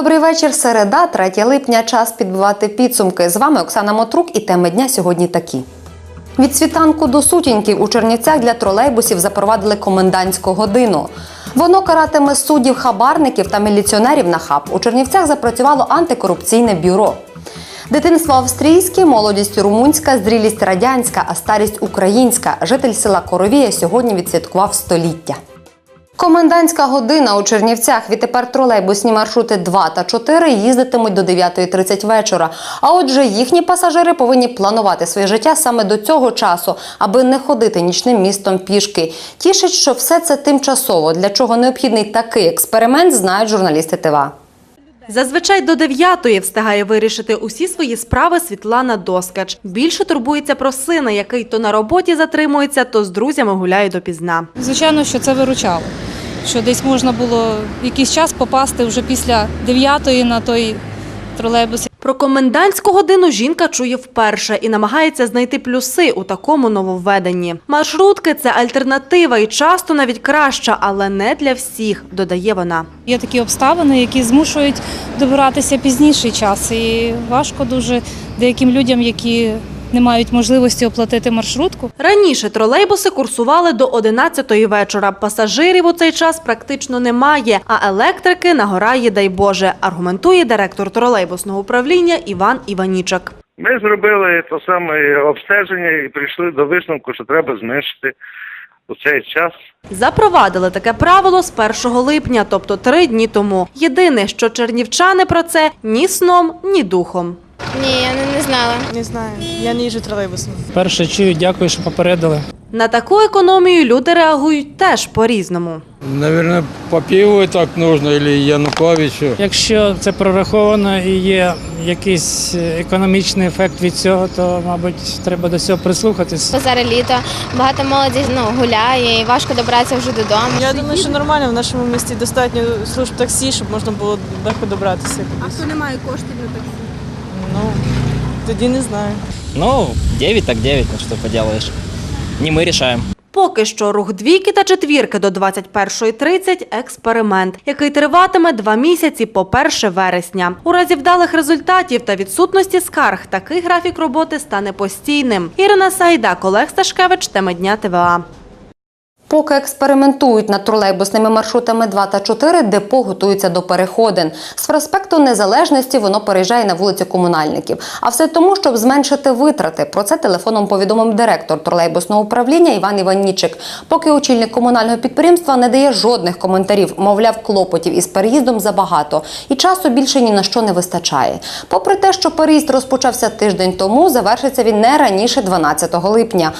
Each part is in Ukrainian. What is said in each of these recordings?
Добрий вечір, середа, 3 липня. Час підбивати підсумки. З вами Оксана Мотрук і теми дня сьогодні такі. Від світанку до сутінків у Чернівцях для тролейбусів запровадили комендантську годину. Воно каратиме суддів, хабарників та міліціонерів на хаб. У Чернівцях запрацювало антикорупційне бюро. Дитинство австрійське, молодість румунська, зрілість радянська, а старість українська. Житель села Коровія сьогодні відсвяткував століття. Комендантська година у Чернівцях. Відтепер тролейбусні маршрути 2 та 4 їздитимуть до 9.30 вечора. А отже, їхні пасажири повинні планувати своє життя саме до цього часу, аби не ходити нічним містом пішки. Тішить, що все це тимчасово. Для чого необхідний такий експеримент, знають журналісти ТВА. Зазвичай до дев'ятої встигає вирішити усі свої справи Світлана Доскач. Більше турбується про сина, який то на роботі затримується, то з друзями гуляє допізна. Звичайно, що це виручало. Що десь можна було якийсь час попасти вже після 9-ї на той тролейбус. Про комендантську годину жінка чує вперше і намагається знайти плюси у такому нововведенні. Маршрутки це альтернатива і часто навіть краща, але не для всіх, додає вона. Є такі обставини, які змушують добиратися пізніший час. І важко дуже деяким людям, які не мають можливості оплатити маршрутку. Раніше тролейбуси курсували до 11-ї вечора. Пасажирів у цей час практично немає, а електрики нагорає, дай Боже, аргументує директор тролейбусного управління Іван Іванічак. Ми зробили то саме обстеження і прийшли до висновку, що треба зменшити у цей час. Запровадили таке правило з 1 липня, тобто три дні тому. Єдине, що чернівчани про це ні сном, ні духом. Ні, я не, не знала. Не знаю, я не їжджу тролейбусом. Перше чую, дякую, що попередили. На таку економію люди реагують теж по-різному. Наверное, по так нужно или Януковичу. Якщо це прораховано і є якийсь е, економічний ефект від цього, то мабуть треба до цього прислухатись. Зараз літо, багато молоді ну, гуляє і важко добратися вже додому. Я думаю, що нормально в нашому місті достатньо служб таксі, щоб можна було легко добратися. А хто не має коштів на таксі? Ну, тоді не знаю. Ну, 9 так 9, ну что поделаешь. Не мы решаем. Поки що рух двійки та четвірки до 21.30 – експеримент, який триватиме два місяці по 1 вересня. У разі вдалих результатів та відсутності скарг такий графік роботи стане постійним. Ірина Сайда, Олег Сташкевич, тема дня ТВА. Поки експериментують над тролейбусними маршрутами 2 та 4, депо готується до переходин. З проспекту Незалежності воно переїжджає на вулицю комунальників. А все тому, щоб зменшити витрати. Про це телефоном повідомив директор тролейбусного управління Іван Іваннічик. Поки очільник комунального підприємства не дає жодних коментарів, мовляв, клопотів із переїздом забагато, і часу більше ні на що не вистачає. Попри те, що переїзд розпочався тиждень тому, завершиться він не раніше 12 липня.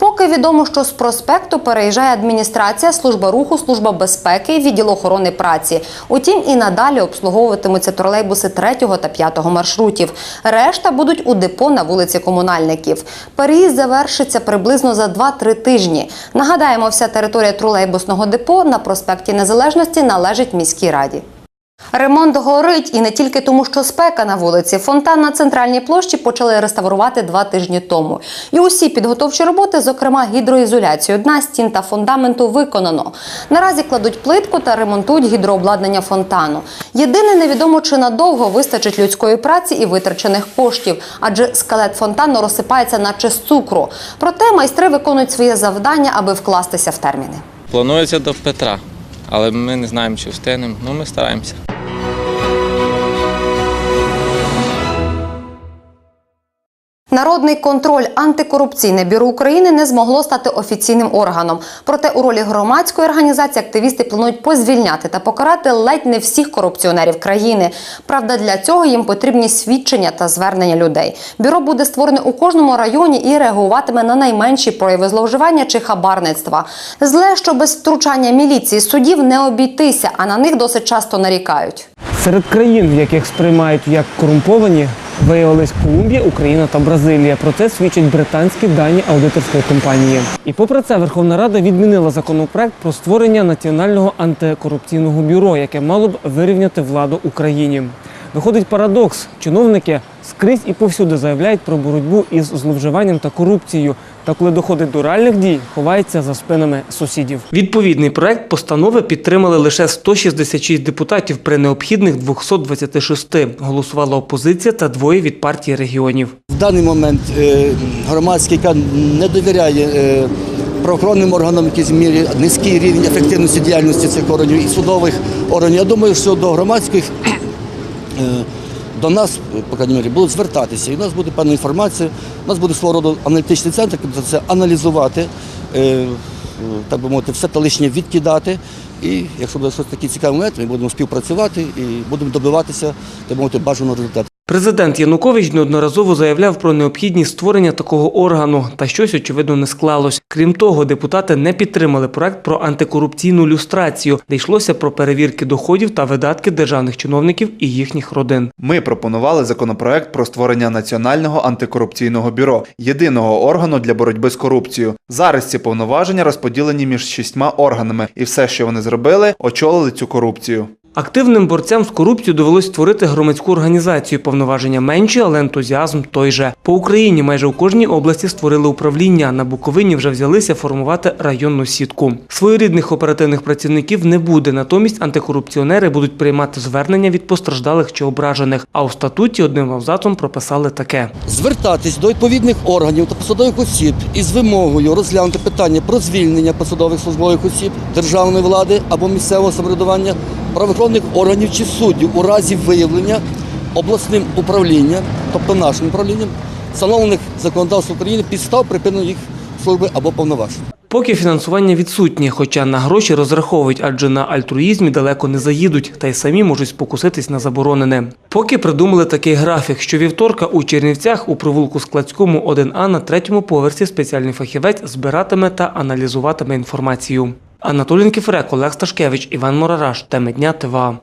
Поки відомо, що з проспекту переїжджає адміністрація, служба руху, служба безпеки відділ охорони праці. Утім, і надалі обслуговуватимуться тролейбуси 3 та 5 маршрутів. Решта будуть у депо на вулиці комунальників. Переїзд завершиться приблизно за 2-3 тижні. Нагадаємо, вся територія тролейбусного депо на проспекті Незалежності належить міській раді. Ремонт горить і не тільки тому, що спека на вулиці. Фонтан на центральній площі почали реставрувати два тижні тому. І усі підготовчі роботи, зокрема гідроізоляцію дна, стін та фундаменту, виконано. Наразі кладуть плитку та ремонтують гідрообладнання фонтану. Єдине невідомо, чи надовго вистачить людської праці і витрачених коштів, адже скелет фонтану розсипається наче з цукру. Проте майстри виконують своє завдання, аби вкластися в терміни. Планується до Петра, але ми не знаємо, чи встигнемо. Ну, ми стараємося. Народний контроль антикорупційне бюро України не змогло стати офіційним органом. Проте у ролі громадської організації активісти планують позвільняти та покарати ледь не всіх корупціонерів країни. Правда, для цього їм потрібні свідчення та звернення людей. Бюро буде створене у кожному районі і реагуватиме на найменші прояви зловживання чи хабарництва. Зле, що без втручання міліції судів не обійтися, а на них досить часто нарікають. Серед країн, яких сприймають як корумповані, виявились Колумбія, Україна та Бразилія. Про це свідчать британські дані аудиторської компанії. І попри це Верховна Рада відмінила законопроект про створення національного антикорупційного бюро, яке мало б вирівняти владу Україні. Виходить парадокс: чиновники скрізь і повсюди заявляють про боротьбу із зловживанням та корупцією, та коли доходить до реальних дій, ховається за спинами сусідів. Відповідний проект постанови підтримали лише 166 депутатів при необхідних 226. Голосувала опозиція та двоє від партії регіонів. В даний момент е, громадський яка не довіряє е, правоохоронним органам якійсь мірі низький рівень ефективності діяльності цих органів і судових органів. Я думаю, що до громадських е, до нас, по крайній мірі, будуть звертатися. І у нас буде певна інформація, у нас буде свого роду аналітичний центр, який буде це аналізувати, е, так би мовити, все те лишнє відкидати. І якщо буде щось такий цікавий момент, ми будемо співпрацювати і будемо добиватися, так би мовити, бажаного результату. Президент Янукович неодноразово заявляв про необхідність створення такого органу, та щось очевидно не склалось. Крім того, депутати не підтримали проект про антикорупційну люстрацію, де йшлося про перевірки доходів та видатки державних чиновників і їхніх родин. Ми пропонували законопроект про створення Національного антикорупційного бюро, єдиного органу для боротьби з корупцією. Зараз ці повноваження розподілені між шістьма органами, і все, що вони зробили, очолили цю корупцію. Активним борцям з корупцією довелось створити громадську організацію. Повноваження менші, але ентузіазм той же. По Україні майже у кожній області створили управління. На Буковині вже взялися формувати районну сітку. Своєрідних оперативних працівників не буде. Натомість антикорупціонери будуть приймати звернення від постраждалих чи ображених. А у статуті одним абзацом прописали таке. звертатись до відповідних органів та посадових осіб із вимогою розглянути питання про звільнення посадових службових осіб державної влади або місцевого самоврядування, правоохоронних органів чи суддів у разі виявлення обласним управлінням, тобто нашим управлінням, встановлених законодавством України підстав припинення їх служби або повноважень. Поки фінансування відсутнє, хоча на гроші розраховують, адже на альтруїзмі далеко не заїдуть, та й самі можуть спокуситись на заборонене. Поки придумали такий графік, що вівторка у Чернівцях у провулку Складському 1А на третьому поверсі спеціальний фахівець збиратиме та аналізуватиме інформацію. Анатолій Кіфрек, Олег Сташкевич, Іван Морараш. Теми дня ТВА.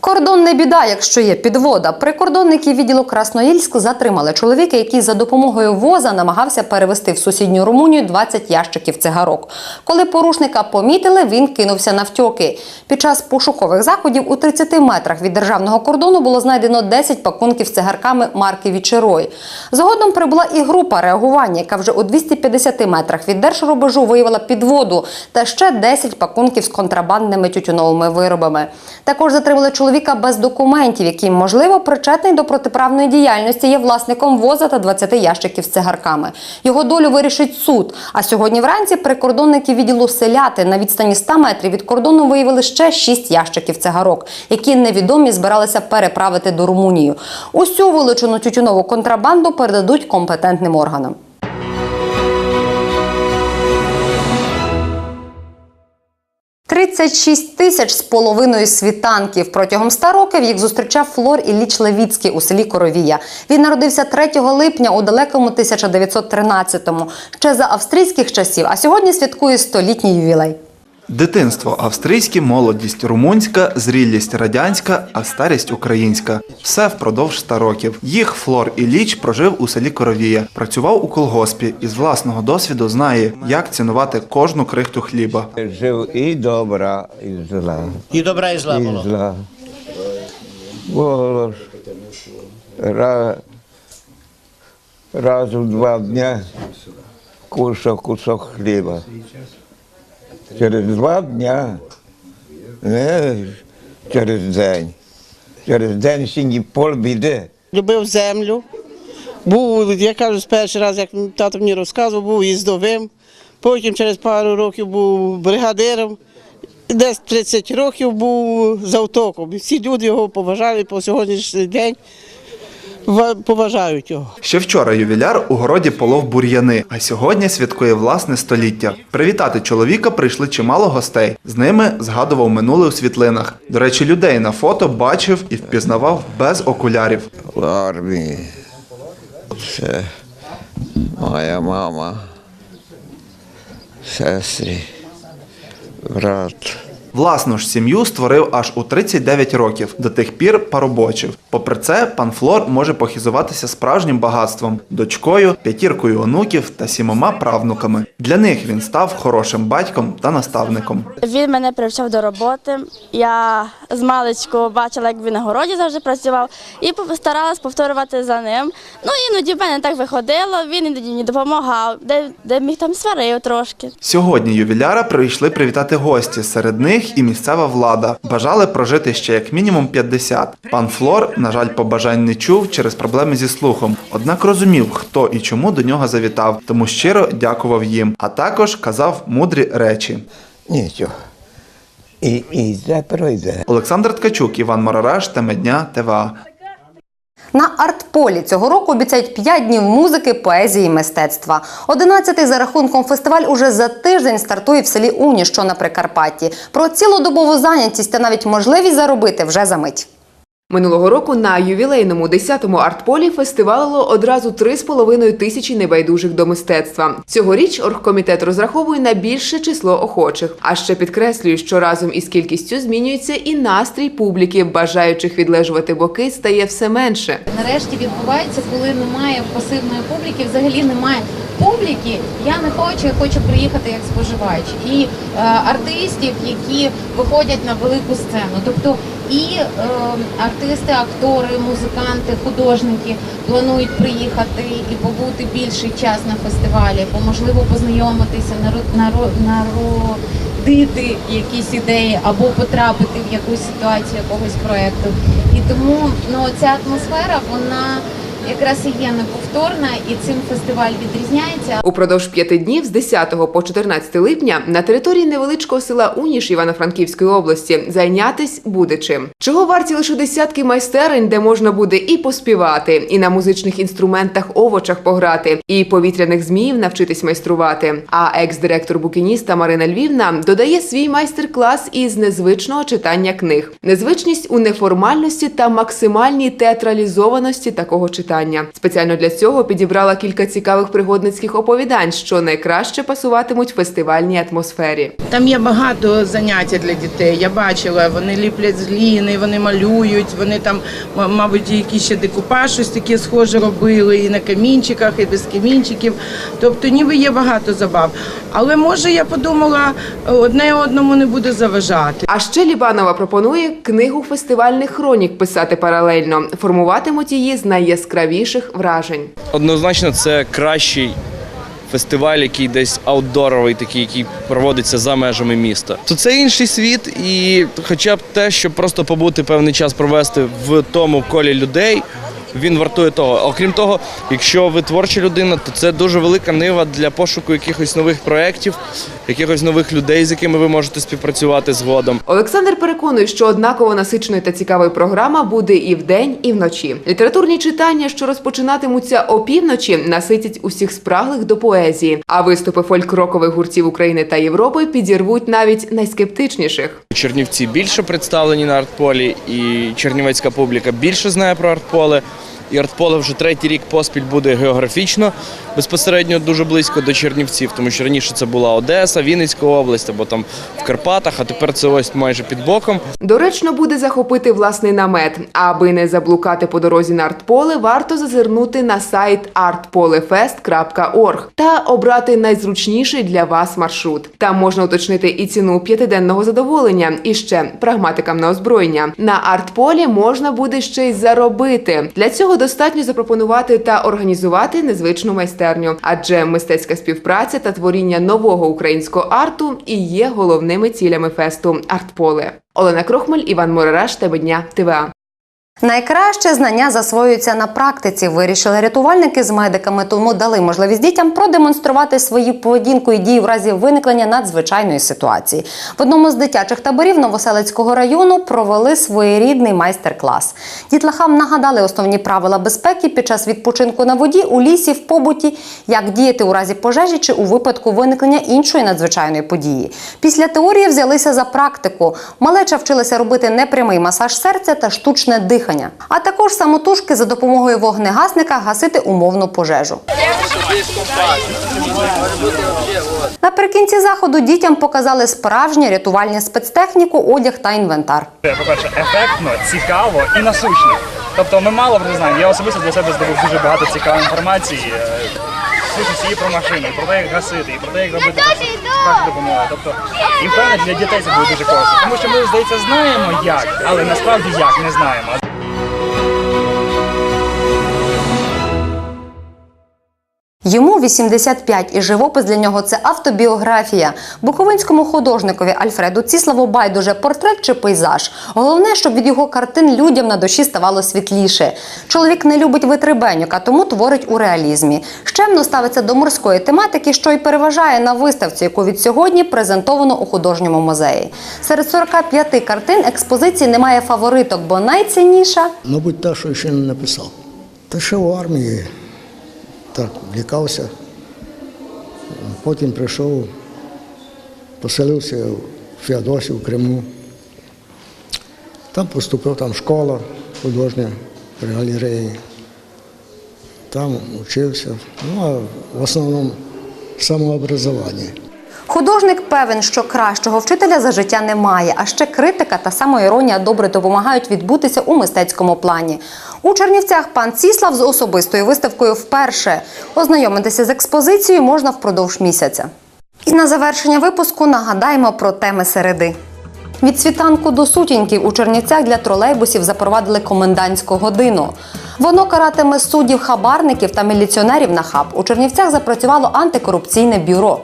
Кордон не біда, якщо є підвода. Прикордонники відділу Красноїльськ затримали чоловіка, який за допомогою воза намагався перевести в сусідню Румунію 20 ящиків цигарок. Коли порушника помітили, він кинувся навтьоки. Під час пошукових заходів у 30 метрах від державного кордону було знайдено 10 пакунків з цигарками марки Вічерой. Згодом прибула і група реагування, яка вже у 250 метрах від держрубежу виявила підводу та ще 10 пакунків з контрабандними тютюновими виробами. Також затримали чоловіка без документів, який, можливо, причетний до протиправної діяльності, є власником воза та 20 ящиків з цигарками. Його долю вирішить суд. А сьогодні вранці прикордонники відділу селяти на відстані 100 метрів від кордону виявили ще 6 ящиків цигарок, які невідомі збиралися переправити до Румунії. Усю вилучену тютюнову контрабанду передадуть компетентним органам. «36 тисяч з половиною світанків. Протягом 100 років їх зустрічав Флор Ілліч Левіцький у селі Коровія. Він народився 3 липня у далекому 1913-му, ще за австрійських часів, а сьогодні святкує столітній ювілей. Дитинство австрійське, молодість румунська, зрілість радянська, а старість українська. Все впродовж ста років. Їх Флор Ілліч прожив у селі Коровія, працював у колгоспі і з власного досвіду знає, як цінувати кожну крихту хліба. Жив і добра, і зла. І добра, і зла І було. зла. Було ж раз, раз у два дня кушав кусок хліба. Через два дня, не через день. Через день ні полбіди. Любив землю. Був, я кажу, перший раз, як тато мені розказував, був їздовим. Потім через пару років був бригадиром. Десь 30 років був завтоком. Всі люди його поважали по сьогоднішній день. Ва- Поважають його. Ще вчора ювіляр у городі полов бур'яни, а сьогодні святкує власне століття. Привітати чоловіка прийшли чимало гостей. З ними згадував минуле у світлинах. До речі, людей на фото бачив і впізнавав без окулярів. В армії. Це моя мама, сестри, брат, Власну ж сім'ю створив аж у 39 років, до тих пір парубочив. Попри це, пан Флор може похизуватися справжнім багатством, дочкою, п'ятіркою онуків та сімома правнуками. Для них він став хорошим батьком та наставником. Він мене привчав до роботи. Я з маличку бачила, як він на городі завжди працював, і старалась повторювати за ним. Ну іноді в мене так виходило, він іноді мені допомагав, де, де міг там сварив трошки. Сьогодні ювіляра прийшли привітати гості. Серед них і місцева влада. Бажали прожити ще як мінімум 50. Пан Флор, на жаль, побажань не чув через проблеми зі слухом. Однак розумів, хто і чому до нього завітав, тому щиро дякував їм, а також казав мудрі речі. Нічого. І, і пройде. Олександр Ткачук, Іван Марараш, теми дня ТВА. На артполі цього року обіцяють 5 днів музики, поезії і мистецтва. Одинадцятий за рахунком фестиваль уже за тиждень стартує в селі Уні, що на Прикарпатті. Про цілодобову зайнятість та навіть можливість заробити вже за мить. Минулого року на ювілейному 10-му артполі фестивалило одразу 3,5 тисячі небайдужих до мистецтва. Цьогоріч оргкомітет розраховує на більше число охочих. А ще підкреслює, що разом із кількістю змінюється і настрій публіки, бажаючих відлежувати боки стає все менше. нарешті відбувається, коли немає пасивної публіки, взагалі немає публіки. Я не хочу, я хочу приїхати як споживач. І е, артистів, які виходять на велику сцену. Тобто і е, артисти, актори, музиканти, художники планують приїхати і побути більший час на фестивалі, бо можливо познайомитися, наро- наро- народити якісь ідеї або потрапити в якусь ситуацію якогось проекту. І тому ну, ця атмосфера, вона якраз і є неповторна, і цим фестиваль відрізняється. Упродовж п'яти днів з 10 по 14 липня на території невеличкого села Уніш Івано-Франківської області зайнятись буде чим. Чого варті лише десятки майстерень, де можна буде і поспівати, і на музичних інструментах овочах пограти, і повітряних зміїв навчитись майструвати. А екс-директор букініста Марина Львівна додає свій майстер-клас із незвичного читання книг. Незвичність у неформальності та максимальній театралізованості такого читання. Спеціально для цього підібрала кілька цікавих пригодницьких оповідань, що найкраще пасуватимуть фестивальній атмосфері. Там є багато заняття для дітей. Я бачила, вони ліплять з гліни, вони малюють, вони там, мабуть, якісь ще декупаж, щось таке схоже робили, і на камінчиках, і без камінчиків. Тобто, ніби є багато забав. Але може я подумала, одне одному не буде заважати. А ще Лібанова пропонує книгу фестивальних хронік писати паралельно. Формуватимуть її з найяскравіших вражень. Однозначно, це кращий фестиваль, який десь аутдоровий, такий, який проводиться за межами міста. То це інший світ, і хоча б те, щоб просто побути певний час провести в тому колі людей. Він вартує того. Окрім того, якщо ви творча людина, то це дуже велика нива для пошуку якихось нових проєктів, якихось нових людей, з якими ви можете співпрацювати згодом. Олександр переконує, що однаково насиченою та цікавою програма буде і вдень, і вночі. Літературні читання, що розпочинатимуться опівночі, наситять усіх спраглих до поезії. А виступи фольк-рокових гуртів України та Європи підірвуть навіть найскептичніших. Чернівці більше представлені на артполі, і чернівецька публіка більше знає про артполе. І артполе вже третій рік поспіль буде географічно безпосередньо дуже близько до Чернівців, тому що раніше це була Одеса, Вінницька область або там в Карпатах, а тепер це ось майже під боком. Доречно буде захопити власний намет. Аби не заблукати по дорозі на артполе, варто зазирнути на сайт artpolefest.org та обрати найзручніший для вас маршрут. Там можна уточнити і ціну п'ятиденного задоволення, і ще прагматикам на озброєння. На артполі можна буде ще й заробити. Для цього достатньо запропонувати та організувати незвичну майстерню, адже мистецька співпраця та творіння нового українського арту і є головними цілями фесту Артполе. Олена Крохмаль, Іван Морараш, тебе дня ТВА. Найкраще знання засвоюються на практиці. Вирішили рятувальники з медиками, тому дали можливість дітям продемонструвати свою поведінку і дії в разі виникнення надзвичайної ситуації. В одному з дитячих таборів Новоселицького району провели своєрідний майстер-клас. Дітлахам нагадали основні правила безпеки під час відпочинку на воді, у лісі, в побуті, як діяти у разі пожежі чи у випадку виникнення іншої надзвичайної події. Після теорії взялися за практику. Малеча вчилася робити непрямий масаж серця та штучне дихання. Дихання, а також самотужки за допомогою вогнегасника гасити умовну пожежу. Наприкінці заходу дітям показали справжнє рятувальне спецтехніку, одяг та інвентар. По-перше, ефектно, цікаво і насущно. Тобто ми мало це знаємо. Я особисто для себе здобув дуже багато цікавої інформації. е, і про машини, і про те, як гасити, і про те, як робити першу допомогу. Тобто, і впевнений, для дітей це буде дуже корисно. Тому що ми, здається, знаємо як, але насправді як не знаємо. Йому 85 і живопис для нього це автобіографія. Буковинському художникові Альфреду Ціславу байдуже портрет чи пейзаж. Головне, щоб від його картин людям на душі ставало світліше. Чоловік не любить витребеньок, а тому творить у реалізмі. Щемно ставиться до морської тематики, що й переважає на виставці, яку від сьогодні презентовано у художньому музеї. Серед 45 картин експозиції немає фавориток, бо найцінніша Мабуть, та, що ще не написав. Та ще в армії так лікався. Потім прийшов, поселився в Феодосі, в Криму. Там поступив, там школа художня при галереї. Там вчився. Ну, а в основному самообразування. Художник певен, що кращого вчителя за життя немає, а ще критика та самоіронія добре допомагають відбутися у мистецькому плані. У Чернівцях пан Ціслав з особистою виставкою вперше. Ознайомитися з експозицією можна впродовж місяця. І на завершення випуску нагадаємо про теми середи. Від світанку до сутінків у Чернівцях для тролейбусів запровадили комендантську годину. Воно каратиме суддів хабарників та міліціонерів на хаб. У Чернівцях запрацювало антикорупційне бюро.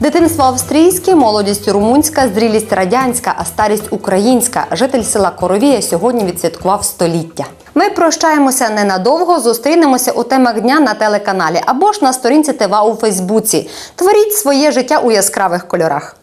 Дитинство австрійське, молодість румунська, зрілість радянська, а старість українська. Житель села Коровія сьогодні відсвяткував століття. Ми прощаємося ненадовго. Зустрінемося у темах дня на телеканалі або ж на сторінці ТВА у Фейсбуці. Творіть своє життя у яскравих кольорах.